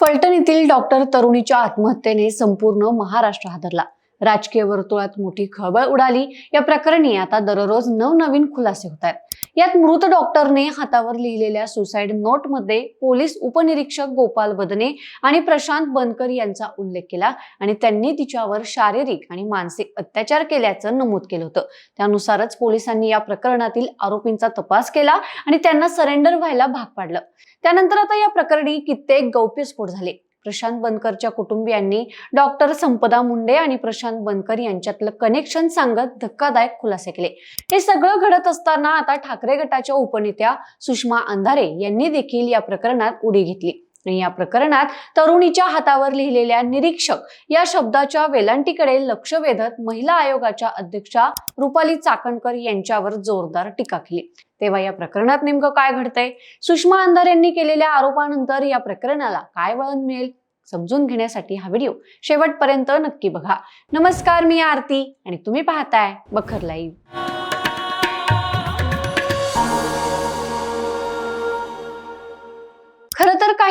फलटण येथील डॉक्टर तरुणीच्या आत्महत्येने संपूर्ण महाराष्ट्र हादरला. राजकीय वर्तुळात मोठी खळबळ उडाली. या प्रकरणी आता दररोज नवनवीन खुलासे होत आहेत. यात मृत डॉक्टरने हातावर लिहिलेल्या सुसाईड नोटमध्ये पोलीस उपनिरीक्षक गोपाल बदने आणि प्रशांत बनकर यांचा उल्लेख केला आणि त्यांनी तिच्यावर शारीरिक आणि मानसिक अत्याचार केल्याचं नमूद केलं होतं. त्यानुसारच पोलिसांनी या प्रकरणातील आरोपींचा तपास केला आणि त्यांना सरेंडर व्हायला भाग पाडलं. त्यानंतर आता या प्रकरणी कित्येक गौप्यस्फोट झाले. प्रशांत बनकरच्या कुटुंबियांनी डॉक्टर संपदा मुंडे आणि प्रशांत बनकर यांच्यातलं कनेक्शन सांगत धक्कादायक खुलासे केले. हे सगळं घडत असताना आता ठाकरे गटाच्या उपनेत्या सुषमा अंधारे यांनी देखील या प्रकरणात उडी घेतली. या प्रकरणात तरुणीच्या हातावर लिहिलेल्या निरीक्षक या शब्दाच्या वेलांटीकडे लक्ष वेधत महिला आयोगाच्या अध्यक्षा रुपाली चाकणकर यांच्यावर जोरदार टीका केली. तेव्हा या प्रकरणात नेमकं काय घडतंय? सुषमा अंधार यांनी केलेल्या आरोपानंतर या प्रकरणाला काय वळण मिळेल? समजून घेण्यासाठी हा व्हिडिओ शेवटपर्यंत नक्की बघा. नमस्कार मी आरती आणि तुम्ही पाहताय बखर लाईव्ह.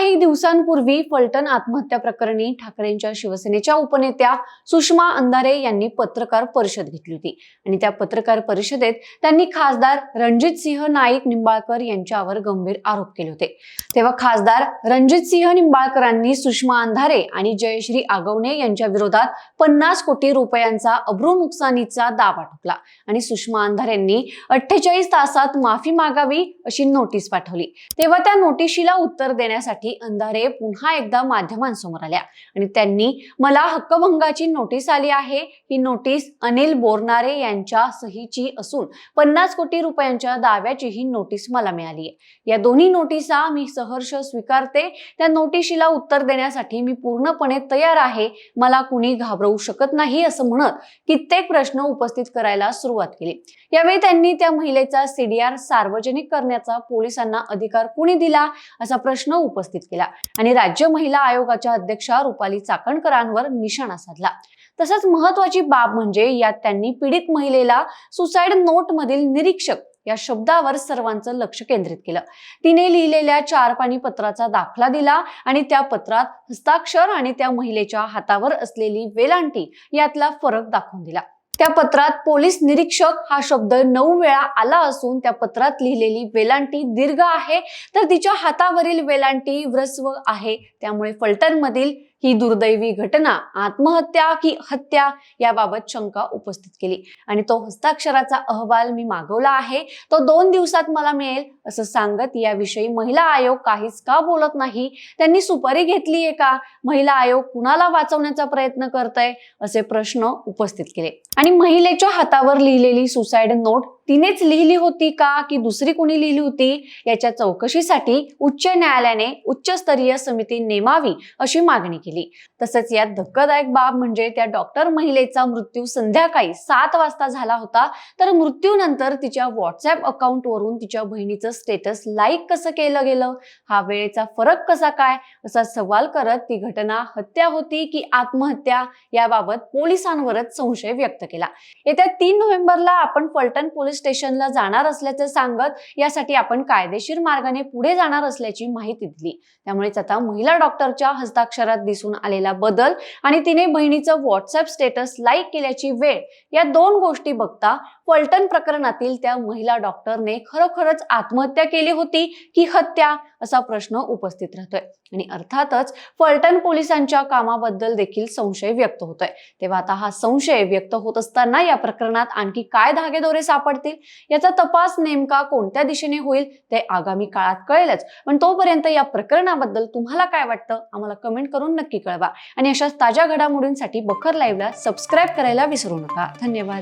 काही दिवसांपूर्वी फलटण आत्महत्या प्रकरणी ठाकरेंच्या शिवसेनेच्या उपनेत्या सुषमा अंधारे यांनी पत्रकार परिषद घेतली होती. आणि त्या पत्रकार परिषदेत त्यांनी खासदार रणजित सिंह नाईक निंबाळकर यांच्यावर गंभीर आरोप केले होते. तेव्हा खासदार रणजित सिंह निंबाळकरांनी सुषमा अंधारे आणि जयश्री आगवणे यांच्या विरोधात पन्नास कोटी रुपयांचा अब्रू नुकसानीचा दावा ठोकला. आणि सुषमा अंधारेंनी अठ्ठेचाळीस तासात माफी मागावी अशी नोटीस पाठवली. तेव्हा त्या नोटिशीला उत्तर देण्यासाठी अंधारे पुन्हा एकदा माध्यमांसमोर आल्या. आणि त्यांनी मला हक्कभंगाची नोटीस आली आहे. ही नोटीस अनिल बोरनारे यांच्या सहीची असून पन्नास कोटी रुपयांच्या दाव्याची ही नोटीस मला मिळाली आहे. या दोन्ही नोटिसा मी सहर्ष स्वीकारते. त्या नोटिशीला उत्तर देण्यासाठी मी पूर्णपणे तयार आहे. मला कुणी घाबरवू शकत नाही असं म्हणत कित्येक प्रश्न उपस्थित करायला सुरुवात केली. यावेळी त्यांनी त्या महिलेचा सीडीआर सार्वजनिक करण्याचा पोलिसांना अधिकार कुणी दिला असा प्रश्न उपस्थित केला. आणि राज्य महिला आयोगाच्या अध्यक्षा रुपाली चाकणकरांवर निशाणा साधला. तसंच महत्वाची बाब म्हणजे यात त्यांनी पीडित महिलेला सुसाईड नोट मधील निरीक्षक या शब्दावर सर्वांचं लक्ष केंद्रित केलं. तिने लिहिलेल्या चार पाणी पत्राचा दाखला दिला आणि त्या पत्रात हस्ताक्षर आणि त्या महिलेच्या हातावर असलेली वेलांटी यातला फरक दाखवून दिला. त्या पत्रात पोलीस निरीक्षक हा शब्द नऊ वेळा आला असून त्या पत्रात लिहिलेली वेलांटी दीर्घ आहे तर तिच्या हातावरील वेलांटी व्रस्व आहे. त्यामुळे फलटणमधील ही दुर्दैवी घटना आत्महत्या की हत्या याबाबत शंका उपस्थित केली. आणि तो हस्ताक्षराचा अहवाल मी मागवला आहे. तो दोन दिवसात मला मिळेल असं सांगत याविषयी महिला आयोग काहीच का बोलत नाही? त्यांनी सुपारी घेतली आहे का? महिला आयोग कुणाला वाचवण्याचा प्रयत्न करत असे प्रश्न उपस्थित केले. आणि महिलेच्या हातावर लिहिलेली सुसाईड नोट तिनेच लिहिली होती का की दुसरी कोणी लिहिली होती? याच्या चौकशीसाठी उच्च न्यायालयाने उच्चस्तरीय समिती नेमावी अशी मागणी केली. तसंच यात धक्कादायक बाब म्हणजे त्या डॉक्टर महिलेचा मृत्यू संध्याकाळी सात वाजता झाला होता. तर मृत्यूनंतर तिच्या व्हॉट्सअप अकाउंटवरून तिच्या बहिणीचं स्टेटस लाईक कसं केलं गेलं? हा वेळेचा फरक कसा काय? असा सवाल करत ती घटना हत्या होती की आत्महत्या? याबाबत पोलिसांवरच संशय व्यक्त केला. येत्या तीन नोव्हेंबरला आपण फलटण पोलीस स्टेशनला जाणार असल्याचे सांगत यासाठी आपण कायदेशीर मार्गाने पुढे जाणार असल्याची माहिती दिली. त्यामुळेच आता महिला डॉक्टरच्या हस्ताक्षरात दिसून आलेला बदल आणि तिने बहिणीचं व्हॉट्सअप स्टेटस लाईक केल्याची वेळ या दोन गोष्टी बघता पलटण प्रकरणातील त्या महिला डॉक्टरने खरोखरच आत्महत्या केली होती की हत्या असा प्रश्न उपस्थित राहतोय. आणि अर्थातच फलटण पोलिसांच्या कामाबद्दल देखील संशय व्यक्त होतोय. तेव्हा आता हा संशय व्यक्त होत असताना या प्रकरणात आणखी काय धागेदोरे सापडतील? याचा तपास नेमका कोणत्या दिशेने होईल ते आगामी काळात कळेलच. पण तोपर्यंत या प्रकरणाबद्दल तुम्हाला काय वाटतं? आम्हाला कमेंट करून नक्की कळवा. आणि अशाच ताज्या घडामोडींसाठी बखर लाईव्हला सबस्क्राईब करायला विसरू नका. धन्यवाद.